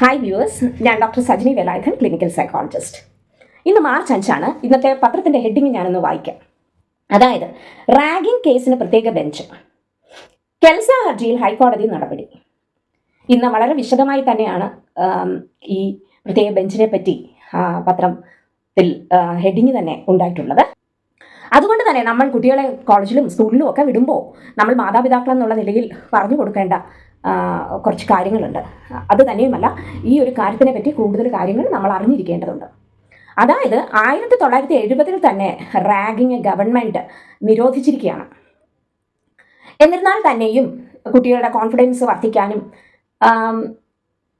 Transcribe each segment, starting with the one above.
Hi viewers ഞാൻ doctor Sajini Velayudhan clinical psychologist ഇന്ന് March അഞ്ചാണ്. ഇന്നത്തെ പത്രത്തിന്റെ ഹെഡിങ് ഞാനൊന്ന് വായിക്കാം. അതായത് റാഗിംഗ് കേസിന് പ്രത്യേക ബെഞ്ച് കെൽസ ഹർജിയിൽ ഹൈക്കോടതി നടപടി. ഇന്ന് വളരെ വിശദമായി തന്നെയാണ് ഈ പ്രത്യേക ബെഞ്ചിനെ പറ്റി പത്രത്തിൽ ഹെഡിങ് തന്നെ ഉണ്ടായിട്ടുള്ളത്. അതുകൊണ്ട് തന്നെ നമ്മൾ കുട്ടികളെ കോളേജിലും സ്കൂളിലും ഒക്കെ വിടുമ്പോൾ നമ്മൾ മാതാപിതാക്കൾ എന്നുള്ള നിലയിൽ പറഞ്ഞു കൊടുക്കേണ്ട കുറച്ച് കാര്യങ്ങളുണ്ട്. അത് തന്നെയുമല്ല ഈ ഒരു കാര്യത്തിനെ പറ്റി കൂടുതൽ കാര്യങ്ങൾ നമ്മൾ അറിഞ്ഞിരിക്കേണ്ടതുണ്ട്. അതായത് ആയിരത്തി തൊള്ളായിരത്തി എഴുപതിൽ തന്നെ റാഗിങ് ഗവൺമെന്റ് നിരോധിച്ചിരിക്കുകയാണ്. എന്നിരുന്നാൽ തന്നെയും കുട്ടികളുടെ കോൺഫിഡൻസ് വർദ്ധിക്കാനും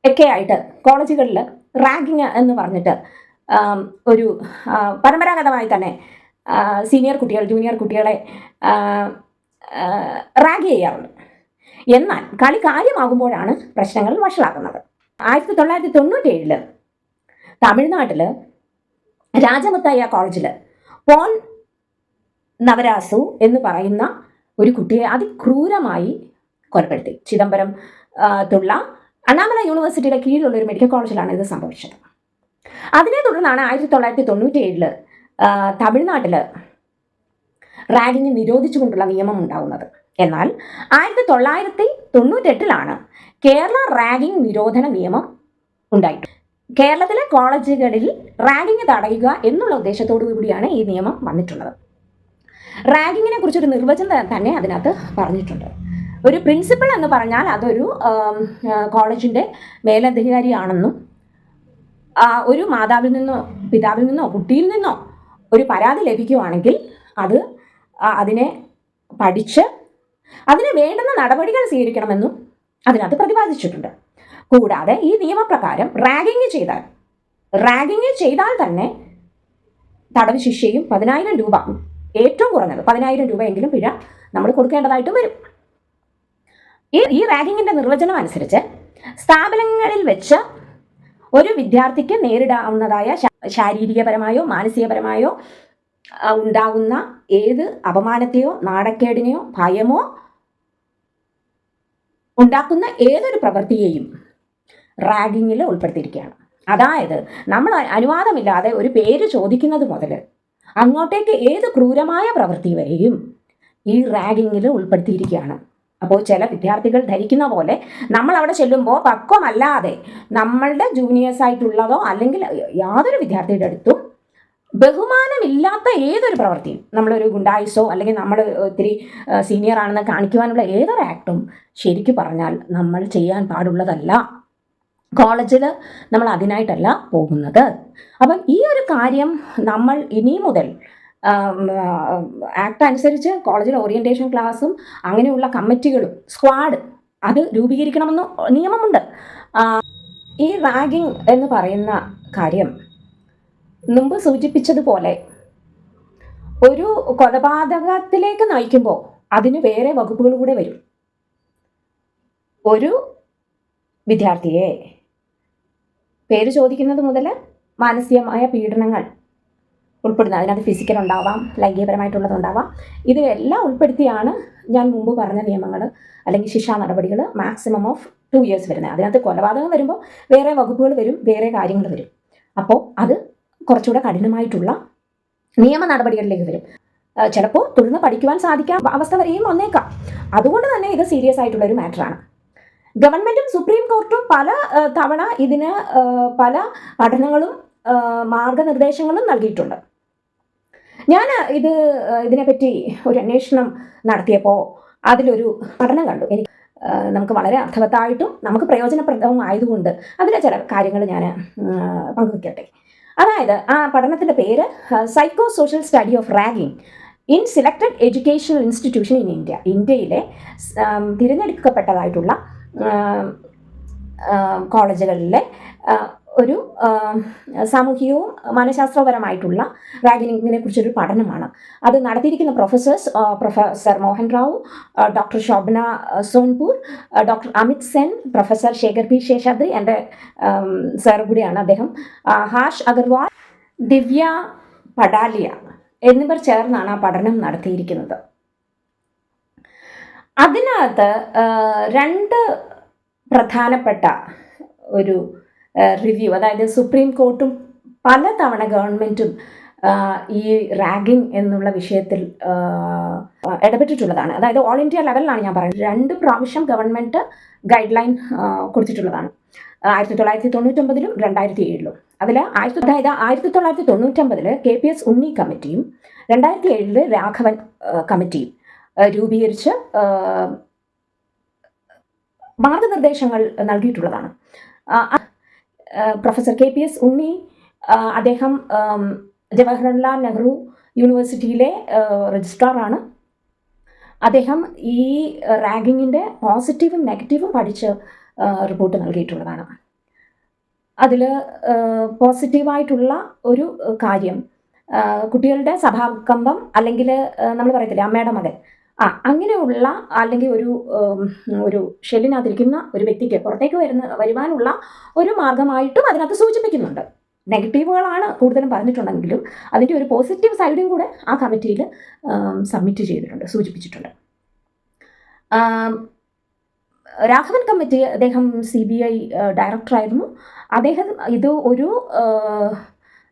ഒക്കെയായിട്ട് കോളേജുകളിൽ റാഗിങ് എന്ന് പറഞ്ഞിട്ട് ഒരു പരമ്പരാഗതമായി തന്നെ സീനിയർ കുട്ടികൾ ജൂനിയർ കുട്ടികളെ റാഗ് ചെയ്യാറുണ്ട്. എന്നാൽ കളി കാര്യമാകുമ്പോഴാണ് പ്രശ്നങ്ങൾ വഷളാക്കുന്നത് ആയിരത്തി തൊള്ളായിരത്തി തൊണ്ണൂറ്റേഴിൽ തമിഴ്നാട്ടിൽ രാജമുത്തയ്യ കോളേജിൽ പോൺ നവരാസു എന്ന് പറയുന്ന ഒരു കുട്ടിയെ അതിക്രൂരമായി കൊലപ്പെടുത്തി. ചിദംബരം തുള്ള അണ്ണാമല യൂണിവേഴ്സിറ്റിയുടെ കീഴിലുള്ള ഒരു മെഡിക്കൽ കോളേജിലാണ് ഇത് സംഭവിച്ചത്. അതിനെ തുടർന്നാണ് ആയിരത്തി തൊള്ളായിരത്തി തൊണ്ണൂറ്റി ഏഴിൽ തമിഴ്നാട്ടിൽ റാഗിങ് നിരോധിച്ചുകൊണ്ടുള്ള നിയമം ഉണ്ടാവുന്നത്. എന്നാൽ ആയിരത്തി തൊള്ളായിരത്തി തൊണ്ണൂറ്റെട്ടിലാണ് കേരള റാഗിംഗ് നിരോധന നിയമം ഉണ്ടായിട്ട്. കേരളത്തിലെ കോളേജുകളിൽ റാഗിംഗ് തടയുക എന്നുള്ള ഉദ്ദേശത്തോടു കൂടിയാണ് ഈ നിയമം വന്നിട്ടുള്ളത്. റാഗിങ്ങിനെ കുറിച്ചൊരു നിർവചനം തന്നെ അതിനകത്ത് പറഞ്ഞിട്ടുണ്ട്. ഒരു പ്രിൻസിപ്പൾ എന്ന് പറഞ്ഞാൽ അതൊരു കോളേജിന്റെ മേലധികാരിയാണെന്നും ഒരു മാതാവിൽ നിന്നോ പിതാവിൽ നിന്നോ കുട്ടിയിൽ നിന്നോ ഒരു പരാതി ലഭിക്കുവാണെങ്കിൽ അത് അതിനെ പഠിച്ച് അതിന് വേണ്ടുന്ന നടപടികൾ സ്വീകരിക്കണമെന്നും അതിനകത്ത് പ്രതിപാദിച്ചിട്ടുണ്ട്. കൂടാതെ ഈ നിയമപ്രകാരം റാഗിങ് ചെയ്താൽ റാഗിങ് ചെയ്താൽ തന്നെ തടവ് ശിക്ഷയും പതിനായിരം രൂപ ഏറ്റവും കുറഞ്ഞത് പതിനായിരം രൂപയെങ്കിലും പിഴ നമ്മൾ കൊടുക്കേണ്ടതായിട്ടും വരും. ഈ ഈ റാഗിങ്ങിന്റെ നിർവചനം അനുസരിച്ച് സ്ഥാപനങ്ങളിൽ വെച്ച് ഒരു വിദ്യാർത്ഥിക്ക് നേരിടാവുന്നതായ ശാരീരികപരമായോ മാനസികപരമായോ ഉണ്ടാകുന്ന ഏത് അപമാനത്തെയോ നാണക്കേടിനെയോ ഭയമോ ഉണ്ടാക്കുന്ന ഏതൊരു പ്രവൃത്തിയെയും റാഗിങ്ങിൽ ഉൾപ്പെടുത്തിയിരിക്കുകയാണ്. അതായത് നമ്മൾ അനുവാദമില്ലാതെ ഒരു പേര് ചോദിക്കുന്നത് മുതൽ അങ്ങോട്ടേക്ക് ഏത് ക്രൂരമായ പ്രവൃത്തി വരെയും ഈ റാഗിങ്ങിൽ ഉൾപ്പെടുത്തിയിരിക്കുകയാണ്. അപ്പോൾ ചില വിദ്യാർത്ഥികൾ ധരിക്കുന്ന പോലെ നമ്മൾ അവിടെ ചെല്ലുമ്പോൾ പക്വമല്ലാതെ നമ്മളുടെ ജൂനിയേഴ്സ് ആയിട്ടുള്ളതോ അല്ലെങ്കിൽ യാതൊരു വിദ്യാർത്ഥിയുടെ അടുത്തും ബഹുമാനമില്ലാത്ത ഏതൊരു പ്രവൃത്തിയും നമ്മളൊരു ഗുണ്ടായുസോ അല്ലെങ്കിൽ നമ്മൾ ഒത്തിരി സീനിയർ ആണെന്ന് കാണിക്കുവാനുള്ള ഏതൊരു ആക്ടും ശരിക്കു പറഞ്ഞാൽ നമ്മൾ ചെയ്യാൻ പാടുള്ളതല്ല. കോളേജിൽ നമ്മൾ അതിനായിട്ടല്ല പോകുന്നത്. അപ്പം ഈ ഒരു കാര്യം നമ്മൾ ഇനി മുതൽ ആക്ട് അനുസരിച്ച് കോളേജിൽ ഓറിയന്റേഷൻ ക്ലാസ്സും അങ്ങനെയുള്ള കമ്മിറ്റികളും സ്ക്വാഡ് അത് രൂപീകരിക്കണമെന്ന് നിയമമുണ്ട്. ഈ റാഗിങ് എന്ന് പറയുന്ന കാര്യം മുമ്പ് സൂചിപ്പിച്ചതുപോലെ ഒരു കൊലപാതകത്തിലേക്ക് നയിക്കുമ്പോൾ അതിന് വേറെ വകുപ്പുകൾ കൂടെ വരും. ഒരു വിദ്യാർത്ഥിയെ പേര് ചോദിക്കുന്നത് മുതൽ മാനസികമായ പീഡനങ്ങൾ ഉൾപ്പെടുന്ന അതിനകത്ത് ഫിസിക്കൽ ഉണ്ടാവാം ലൈംഗികപരമായിട്ടുള്ളതുണ്ടാവാം ഇതെല്ലാം ഉൾപ്പെടുത്തിയാണ് ഞാൻ മുമ്പ് പറഞ്ഞ നിയമങ്ങൾ അല്ലെങ്കിൽ ശിക്ഷാ നടപടികൾ മാക്സിമം ഓഫ് ടു ഇയേഴ്സ് വരുന്നത്. അതിനകത്ത് കൊലപാതകം വരുമ്പോൾ വേറെ വകുപ്പുകൾ വരും വേറെ കാര്യങ്ങൾ വരും. അപ്പോൾ അത് കുറച്ചുകൂടെ കഠിനമായിട്ടുള്ള നിയമ നടപടികളിലേക്ക് വരും. ചിലപ്പോൾ തുടർന്ന് പഠിക്കുവാൻ സാധിക്കാൻ അവസ്ഥ വരെയും വന്നേക്കാം. അതുകൊണ്ട് തന്നെ ഇത് സീരിയസ് ആയിട്ടുള്ള ഒരു മാറ്ററാണ് ഗവൺമെന്റും സുപ്രീം കോർട്ടും പല തവണ ഇതിന് പല പഠനങ്ങളും മാർഗനിർദ്ദേശങ്ങളും നൽകിയിട്ടുണ്ട്. ഞാൻ ഇത് ഇതിനെപ്പറ്റി ഒരു അന്വേഷണം നടത്തിയപ്പോൾ അതിലൊരു പഠനം കണ്ടു. എനിക്ക് നമുക്ക് വളരെ അർത്ഥവത്തായിട്ടും നമുക്ക് പ്രയോജനപ്രദവും ആയതുകൊണ്ട് അതിലെ ചില കാര്യങ്ങൾ ഞാൻ പങ്കുവയ്ക്കട്ടെ അതായത് ആ പഠനത്തിന്റെ പേര് psycho social study of ragging in selected educational institution in India ഇന്ത്യയിലെ തിരഞ്ഞെടുക്കപ്പെട്ടതായിട്ടുള്ള കോളേജുകളിലെ ഒരു സാമൂഹികവും മനഃശാസ്ത്രപരമായിട്ടുള്ള റാഗിനിങ്ങിനെ കുറിച്ചൊരു പഠനമാണ്. അത് നടത്തിയിരിക്കുന്ന professors professor Mohan Rao doctor Shobhana Sonpur doctor Amit Sen professor Shekhar P. Seshadri എന്റെ സാർ കൂടിയാണ് അദ്ദേഹം. ഹാഷ് അഗർവാൾ ദിവ്യ പടാലിയ എന്നിവർ ചേർന്നാണ് ആ പഠനം നടത്തിയിരിക്കുന്നത്. അതിനകത്ത് രണ്ട് പ്രധാനപ്പെട്ട ഒരു റിവ്യൂ അതായത് സുപ്രീം കോർട്ടും പലതവണ ഗവൺമെന്റും ഈ റാഗിങ് എന്നുള്ള വിഷയത്തിൽ ഇടപെട്ടിട്ടുള്ളതാണ്. അതായത് ഓൾ ഇന്ത്യ ലെവലിലാണ് ഞാൻ പറയുന്നത്. രണ്ട് പ്രാവശ്യം ഗവൺമെന്റ് ഗൈഡ് ലൈൻ കൊടുത്തിട്ടുള്ളതാണ്. ആയിരത്തി തൊള്ളായിരത്തി തൊണ്ണൂറ്റൊമ്പതിലും രണ്ടായിരത്തി ഏഴിലും അതിൽ ആയിരത്തി അതായത് ആയിരത്തി തൊള്ളായിരത്തി തൊണ്ണൂറ്റൊമ്പതിൽ കെ പി എസ് ഉണ്ണി കമ്മിറ്റിയും രണ്ടായിരത്തി ഏഴിൽ രാഘവൻ കമ്മിറ്റിയും രൂപീകരിച്ച് മാർഗനിർദ്ദേശങ്ങൾ നൽകിയിട്ടുള്ളതാണ്. Professor K P S Unni അദ്ദേഹം ജവഹർലാൽ നെഹ്റു യൂണിവേഴ്സിറ്റിയിലെ രജിസ്ട്രാറാണ് അദ്ദേഹം ഈ റാഗിങ്ങിന്റെ പോസിറ്റീവും നെഗറ്റീവും പഠിച്ച് റിപ്പോർട്ട് നൽകിയിട്ടുള്ളതാണ്. അതിൽ പോസിറ്റീവായിട്ടുള്ള ഒരു കാര്യം കുട്ടികളുടെ സഭാകമ്പം അല്ലെങ്കിൽ നമ്മൾ പറയത്തില്ലേ അമ്മയുടെ മകൻ ആ അങ്ങനെയുള്ള അല്ലെങ്കിൽ ഒരു ഒരു ഷെല്ലിനകത്തിരിക്കുന്ന ഒരു വ്യക്തിക്ക് പുറത്തേക്ക് വരുന്ന വരുവാനുള്ള ഒരു മാർഗമായിട്ടും അതിനകത്ത് സൂചിപ്പിക്കുന്നുണ്ട്. നെഗറ്റീവുകളാണ് കൂടുതലും പറഞ്ഞിട്ടുണ്ടെങ്കിലും അതിന്റെ ഒരു പോസിറ്റീവ് സൈഡും കൂടെ ആ കമ്മിറ്റിയിൽ സബ്മിറ്റ് ചെയ്തിട്ടുണ്ട് സൂചിപ്പിച്ചിട്ടുണ്ട്. രാഘവൻ കമ്മിറ്റി അദ്ദേഹം സി ബി ഐ ഡയറക്ടറായിരുന്നു അദ്ദേഹം ഇത് ഒരു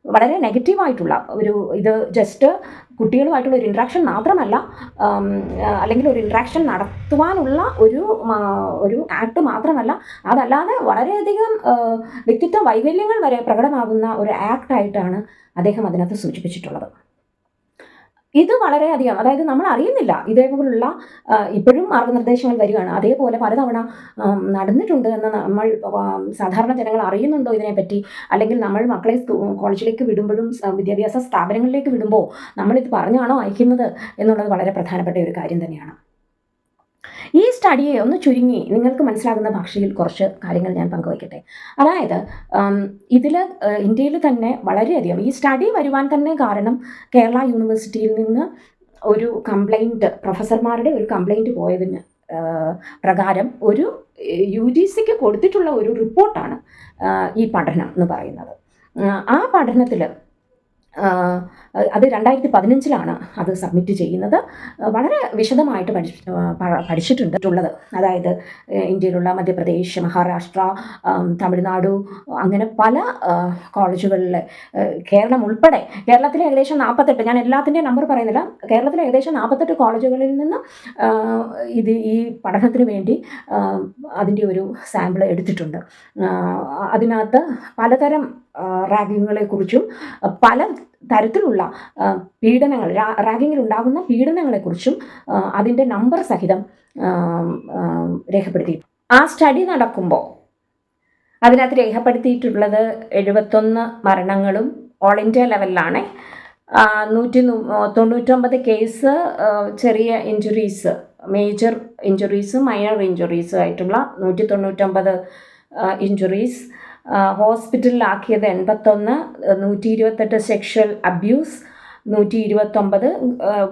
വളരെ നെഗറ്റീവായിട്ടുള്ള ഒരു ഇത് ജസ്റ്റ് കുട്ടികളുമായിട്ടുള്ള ഒരു ഇൻട്രാക്ഷൻ മാത്രമല്ല അല്ലെങ്കിൽ ഒരു ഇൻട്രാക്ഷൻ നടത്തുവാനുള്ള ഒരു ഒരു ആക്ട് മാത്രമല്ല അതല്ലാതെ വളരെയധികം വ്യക്തിത്വ വൈകല്യങ്ങൾ വരെ പ്രകടമാകുന്ന ഒരു ആക്ടായിട്ടാണ് അദ്ദേഹം അതിനകത്ത് സൂചിപ്പിച്ചിട്ടുള്ളത്. ഇത് വളരെയധികം അതായത് നമ്മൾ അറിയുന്നില്ല ഇതേപോലുള്ള ഇപ്പോഴും മാർഗനിർദ്ദേശങ്ങൾ വരികയാണ്. അതേപോലെ പലതവണ നടന്നിട്ടുണ്ട് എന്ന് നമ്മൾ സാധാരണ ജനങ്ങൾ അറിയുന്നുണ്ടോ ഇതിനെപ്പറ്റി? അല്ലെങ്കിൽ നമ്മൾ മക്കളെ കോളേജിലേക്ക് വിടുമ്പോഴും വിദ്യാഭ്യാസ സ്ഥാപനങ്ങളിലേക്ക് വിടുമ്പോൾ നമ്മളിത് പറഞ്ഞാണോ അയക്കുന്നത് എന്നുള്ളത് വളരെ പ്രധാനപ്പെട്ട ഒരു കാര്യം തന്നെയാണ്. ഈ സ്റ്റഡിയെ ഒന്ന് ചുരുങ്ങി നിങ്ങൾക്ക് മനസ്സിലാകുന്ന ഭാഷയിൽ കുറച്ച് കാര്യങ്ങൾ ഞാൻ പങ്കുവയ്ക്കട്ടെ. അതായത് ഇതിൽ ഇന്ത്യയിൽ തന്നെ വളരെയധികം ഈ സ്റ്റഡി വരുവാൻ തന്നെ കാരണം കേരള യൂണിവേഴ്സിറ്റിയിൽ നിന്ന് ഒരു കംപ്ലൈന്റ് പ്രൊഫസർമാരുടെ ഒരു കംപ്ലൈന്റ് പോയതിന് പ്രകാരം ഒരു യു ജി സിക്ക് കൊടുത്തിട്ടുള്ള ഒരു റിപ്പോർട്ടാണ് ഈ പഠനം എന്ന് പറയുന്നത്. ആ, പഠനത്തിൽ അത് രണ്ടായിരത്തി പതിനഞ്ചിലാണ് അത് സബ്മിറ്റ് ചെയ്യുന്നത്. വളരെ വിശദമായിട്ട് പഠി പഠിച്ചിട്ടുണ്ട് അതായത് ഏഹ് ഇന്ത്യയിലുള്ള മധ്യപ്രദേശ് മഹാരാഷ്ട്ര തമിഴ്നാടു അങ്ങനെ പല കോളേജുകളിൽ കേരളം ഉൾപ്പെടെ കേരളത്തിലെ ഏകദേശം നാൽപ്പത്തെട്ട് ഞാൻ എല്ലാത്തിന്റെയും നമ്പർ പറയുന്നില്ല കേരളത്തിലെ ഏകദേശം നാൽപ്പത്തെട്ട് കോളേജുകളിൽ നിന്ന് ഇത് ഈ പഠനത്തിന് വേണ്ടി അതിന്റെ ഒരു സാമ്പിൾ എടുത്തിട്ടുണ്ട്. അതിനകത്ത് പലതരം റാഗിങ്ങുകളെ കുറിച്ചും പല തരത്തിലുള്ള പീഡനങ്ങൾ റാഗിങ്ങിൽ ഉണ്ടാകുന്ന പീഡനങ്ങളെക്കുറിച്ചും കുറിച്ചും അതിന്റെ നമ്പർ സഹിതം രേഖപ്പെടുത്തി. ആ സ്റ്റഡി നടക്കുമ്പോൾ അതിനകത്ത് രേഖപ്പെടുത്തിയിട്ടുള്ളത് എഴുപത്തൊന്ന് മരണങ്ങളും ഓൾ ഇന്ത്യ ലെവലിലാണ്. നൂറ്റി തൊണ്ണൂറ്റൊമ്പത് കേസ് ചെറിയ injuries major injuries minor injuries ആയിട്ടുള്ള നൂറ്റി തൊണ്ണൂറ്റൊമ്പത് ഇഞ്ചുറീസ് ഹോസ്പിറ്റലിലാക്കിയത് എൺപത്തൊന്ന് നൂറ്റി ഇരുപത്തെട്ട് സെക്ഷൽ അബ്യൂസ് നൂറ്റി ഇരുപത്തൊമ്പത്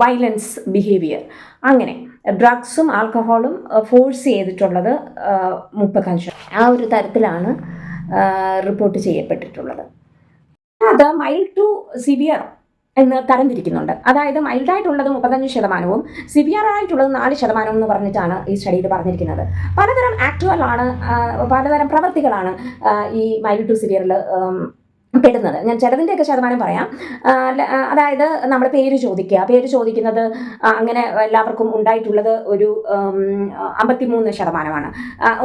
വയലൻസ് ബിഹേവിയർ അങ്ങനെ ഡ്രഗ്സും ആൽക്കഹോളും ഫോഴ്സ് ചെയ്തിട്ടുള്ളത് മുപ്പത്തഞ്ച്. ആ ഒരു തരത്തിലാണ് റിപ്പോർട്ട് ചെയ്യപ്പെട്ടിട്ടുള്ളത്. അത് മൈൽഡ് ടു സിവിയർ എന്ന് തരംതിരിക്കുന്നുണ്ട്. അതായത് മൈൽഡായിട്ടുള്ളത് മുപ്പത്തഞ്ച് ശതമാനവും സിവിയർ ആയിട്ടുള്ളത് നാല് ശതമാനവും എന്ന് പറഞ്ഞിട്ടാണ് ഈ സ്റ്റഡിയിൽ പറഞ്ഞിരിക്കുന്നത്. പലതരം ആക്ടുവലാണ് പലതരം പ്രവർത്തികളാണ് ഈ മൈൽഡ് ടു സിവിയറിൽ പെടുന്നത്. ഞാൻ ചിലതിന്റെയൊക്കെ ശതമാനം പറയാം. അതായത് നമ്മുടെ പേര് ചോദിക്കുക. പേര് ചോദിക്കുന്നത് അങ്ങനെ എല്ലാവർക്കും ഉണ്ടായിട്ടുള്ളത് ഒരു അമ്പത്തിമൂന്ന് ശതമാനമാണ്.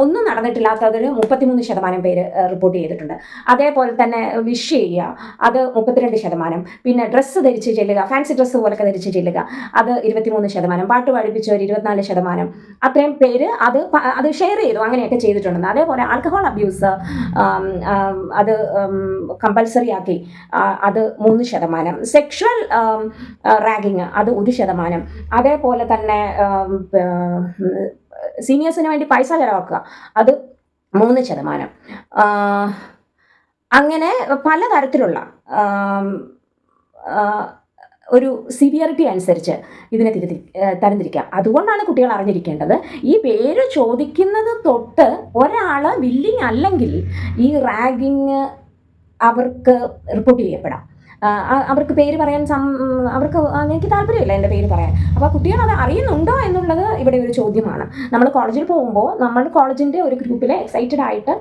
ഒന്നും നടന്നിട്ടില്ലാത്തതിൽ മുപ്പത്തിമൂന്ന് ശതമാനം പേര് റിപ്പോർട്ട് ചെയ്തിട്ടുണ്ട്. അതേപോലെ തന്നെ വിഷ് ചെയ്യുക അത് മുപ്പത്തിരണ്ട് ശതമാനം. പിന്നെ ഡ്രസ്സ് ധരിച്ച് ചെല്ലുക ഫാൻസി ഡ്രസ്സ് പോലൊക്കെ ധരിച്ച് ചെല്ലുക അത് ഇരുപത്തിമൂന്ന് ശതമാനം. പാട്ട് പഠിപ്പിച്ചവർ ഇരുപത്തിനാല് ശതമാനം. അത്രയും പേര് അത് അത് ഷെയർ ചെയ്തു അങ്ങനെയൊക്കെ ചെയ്തിട്ടുണ്ടെന്ന്. അതേപോലെ ആൽക്കഹോൾ അബ്യൂസ് അത് കമ്പൽസറി ആക്കി. അത് മൂന്ന് ശതമാനം. സെക്ഷൽ റാഗിങ് അത് ഒരു ശതമാനം. അതേപോലെ തന്നെ സീനിയേഴ്സിന് വേണ്ടി പൈസ ചിലവാക്കുക. അത് മൂന്ന് ശതമാനം. അങ്ങനെ പലതരത്തിലുള്ള തരത്തിലുള്ള ഒരു സിവിയറിറ്റി അനുസരിച്ച് ഇതിനെ തിരുത്തി തരംതിരിക്കാം അതുകൊണ്ടാണ് കുട്ടികൾ അറിഞ്ഞിരിക്കേണ്ടത് ഈ പേര് ചോദിക്കുന്നത് തൊട്ട് ഒരാൾ വില്ലിങ് അല്ലെങ്കിൽ ഈ റാഗിങ് അവർക്ക് റിപ്പോർട്ട് ചെയ്യപ്പെടാം. അവർക്ക് പേര് പറയാൻ സം അവർക്ക് എനിക്ക് താല്പര്യമില്ല എന്റെ പേര് പറയാൻ. അപ്പോൾ കുട്ടികൾ അത് അറിയുന്നുണ്ടോ എന്നുള്ളത് ഇവിടെ ഒരു ചോദ്യമാണ്. നമ്മൾ കോളേജിൽ പോകുമ്പോൾ നമ്മൾ കോളേജിന്റെ ഒരു ഗ്രൂപ്പിൽ എക്സൈറ്റഡ് ആയിട്ട്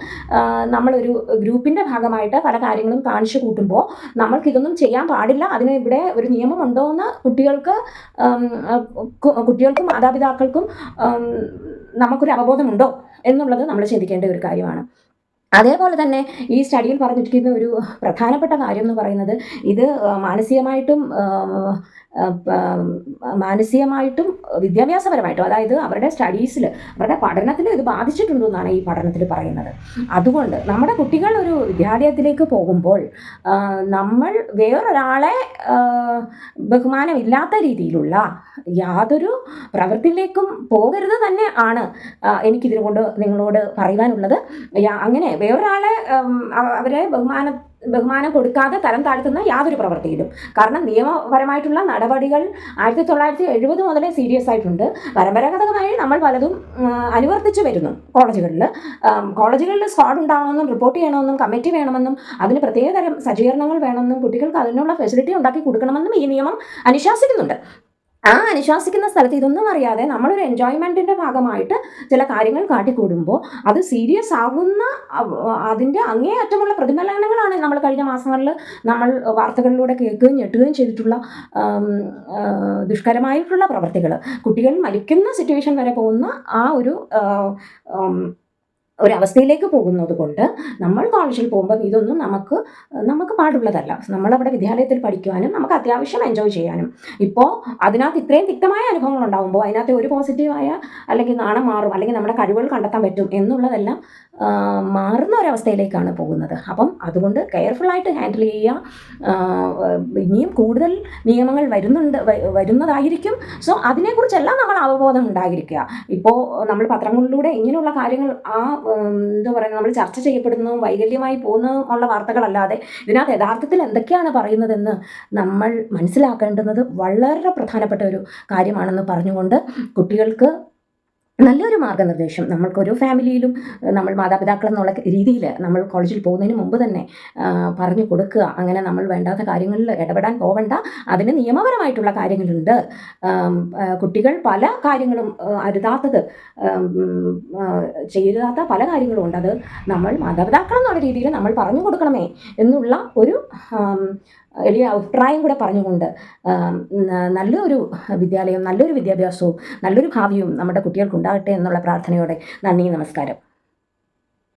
നമ്മളൊരു ഗ്രൂപ്പിന്റെ ഭാഗമായിട്ട് പല കാര്യങ്ങളും കാണിച്ചു കൂട്ടുമ്പോൾ നമ്മൾക്ക് ഇതൊന്നും ചെയ്യാൻ പാടില്ല അതിന് ഇവിടെ ഒരു നിയമമുണ്ടോ എന്ന് കുട്ടികൾക്ക് കുട്ടികൾക്കും മാതാപിതാക്കൾക്കും നമുക്കൊരു അവബോധമുണ്ടോ എന്നുള്ളത് നമ്മൾ ചിന്തിക്കേണ്ട ഒരു കാര്യമാണ്. അതേപോലെ തന്നെ ഈ സ്റ്റഡിയിൽ പറഞ്ഞിരിക്കുന്ന ഒരു പ്രധാനപ്പെട്ട കാര്യം എന്ന് പറയുന്നത് ഇത് മാനസികമായിട്ടും മാനസികമായിട്ടും വിദ്യാഭ്യാസപരമായിട്ടും അതായത് അവരുടെ സ്റ്റഡീസിൽ അവരുടെ പഠനത്തിൽ ഇത് ബാധിച്ചിട്ടുണ്ടെന്നാണ് ഈ പഠനത്തിൽ പറയുന്നത്. അതുകൊണ്ട് നമ്മുടെ കുട്ടികൾ ഒരു വിദ്യാലയത്തിലേക്ക് പോകുമ്പോൾ നമ്മൾ വേറൊരാളെ ബഹുമാനമില്ലാത്ത രീതിയിലുള്ള യാതൊരു പ്രവൃത്തിയിലേക്കും പോകരുത് തന്നെ ആണ് എനിക്കിതിനെ കൊണ്ട് നിങ്ങളോട് പറയുവാനുള്ളത്. അങ്ങനെ വേറൊരാളെ അവരെ ബഹുമാന ബഹുമാനം കൊടുക്കാതെ തരം താഴ്ത്തുന്ന യാതൊരു പ്രവൃത്തിയിലും കാരണം നിയമപരമായിട്ടുള്ള നടപടികൾ ആയിരത്തി തൊള്ളായിരത്തി എഴുപത് മുതലേ സീരിയസ് ആയിട്ടുണ്ട്. പരമ്പരാഗതമായി നമ്മൾ പലതും അനുവർത്തിച്ചു വരുന്നു കോളേജുകളിൽ. കോളേജുകളിൽ സ്ക്വാഡ് ഉണ്ടാവണമെന്നും റിപ്പോർട്ട് ചെയ്യണമെന്നും കമ്മിറ്റി വേണമെന്നും അതിന് പ്രത്യേകതരം സജ്ജീകരണങ്ങൾ വേണമെന്നും കുട്ടികൾക്ക് അതിനുള്ള ഫെസിലിറ്റി ഉണ്ടാക്കി കൊടുക്കണമെന്നും ഈ നിയമം അനുശാസിക്കുന്നുണ്ട്. ആ അനുശാസിക്കുന്ന സ്ഥലത്ത് ഇതൊന്നും അറിയാതെ നമ്മളൊരു എൻജോയ്മെന്റിന്റെ ഭാഗമായിട്ട് ചില കാര്യങ്ങൾ കാട്ടിക്കൂടുമ്പോൾ അത് സീരിയസ് ആകുന്ന അതിന്റെ അങ്ങേയറ്റമുള്ള പ്രതിഫലനങ്ങളാണ് നമ്മൾ കഴിഞ്ഞ മാസങ്ങളിൽ നമ്മൾ വാർത്തകളിലൂടെ കേൾക്കുകയും ഞെട്ടുകയും ചെയ്തിട്ടുള്ള ദുഷ്കരമായിട്ടുള്ള പ്രവർത്തികൾ. കുട്ടികൾ മരിക്കുന്ന സിറ്റുവേഷൻ വരെ പോകുന്ന ആ ഒരു ഒരവസ്ഥയിലേക്ക് പോകുന്നത് കൊണ്ട് നമ്മൾ കോളേജിൽ പോകുമ്പോൾ ഇതൊന്നും നമുക്ക് നമുക്ക് പാടുള്ളതല്ല. നമ്മളവിടെ വിദ്യാലയത്തിൽ പഠിക്കുവാനും നമുക്ക് അത്യാവശ്യം എൻജോയ് ചെയ്യാനും. ഇപ്പോൾ അതിനകത്ത് ഇത്രയും തിക്തമായ അനുഭവങ്ങൾ ഉണ്ടാകുമ്പോൾ അതിനകത്ത് ഒരു പോസിറ്റീവായ അല്ലെങ്കിൽ നാണം മാറും അല്ലെങ്കിൽ നമ്മുടെ കഴിവുകൾ കണ്ടെത്താൻ പറ്റും എന്നുള്ളതെല്ലാം മാറുന്ന ഒരവസ്ഥയിലേക്കാണ് പോകുന്നത്. അപ്പം അതുകൊണ്ട് കെയർഫുള്ളായിട്ട് ഹാൻഡിൽ ചെയ്യുക. ഇനിയും കൂടുതൽ നിയമങ്ങൾ വരുന്നുണ്ട് വരുന്നതായിരിക്കും. സോ അതിനെക്കുറിച്ചെല്ലാം നമ്മൾ അവബോധം ഉണ്ടായിരിക്കുക. ഇപ്പോൾ നമ്മൾ പത്രങ്ങളിലൂടെ ഇങ്ങനെയുള്ള കാര്യങ്ങൾ ആ എന്താ പറയുക നമ്മൾ ചർച്ച ചെയ്യപ്പെടുന്നതും വൈകല്യമായി പോകുന്നതും ഉള്ള വാർത്തകളല്ലാതെ ഇതിനകത്ത് യഥാർത്ഥത്തിൽ എന്തൊക്കെയാണ് പറയുന്നതെന്ന് നമ്മൾ മനസ്സിലാക്കേണ്ടുന്നത് വളരെ പ്രധാനപ്പെട്ട ഒരു കാര്യമാണെന്ന് പറഞ്ഞുകൊണ്ട് കുട്ടികൾക്ക് നല്ലൊരു നമ്മൾക്ക് നമ്മൾക്കൊരു ഫാമിലിയിലും നമ്മൾ മാതാപിതാക്കൾ എന്നുള്ള രീതിയിൽ നമ്മൾ കോളേജിൽ പോകുന്നതിന് മുമ്പ് തന്നെ പറഞ്ഞു കൊടുക്കുക. അങ്ങനെ നമ്മൾ വേണ്ടാത്ത കാര്യങ്ങളിൽ ഇടപെടാൻ പോകണ്ട അതിന് നിയമപരമായിട്ടുള്ള കാര്യങ്ങളുണ്ട്. കുട്ടികൾ പല കാര്യങ്ങളും അരുതാത്തത് ചെയ്യരുതാത്ത പല കാര്യങ്ങളും ഉണ്ട്. അത് നമ്മൾ മാതാപിതാക്കൾ എന്നുള്ള രീതിയിൽ നമ്മൾ പറഞ്ഞു കൊടുക്കണമേ എന്നുള്ള ഒരു എളിയ അഭിപ്രായം കൂടെ പറഞ്ഞുകൊണ്ട് നല്ലൊരു വിദ്യാലയം നല്ലൊരു വിദ്യാഭ്യാസവും നല്ലൊരു ഭാവിയും നമ്മുടെ കുട്ടികൾക്ക് ഉണ്ടാകട്ടെ എന്നുള്ള പ്രാർത്ഥനയോടെ നന്ദി നമസ്കാരം.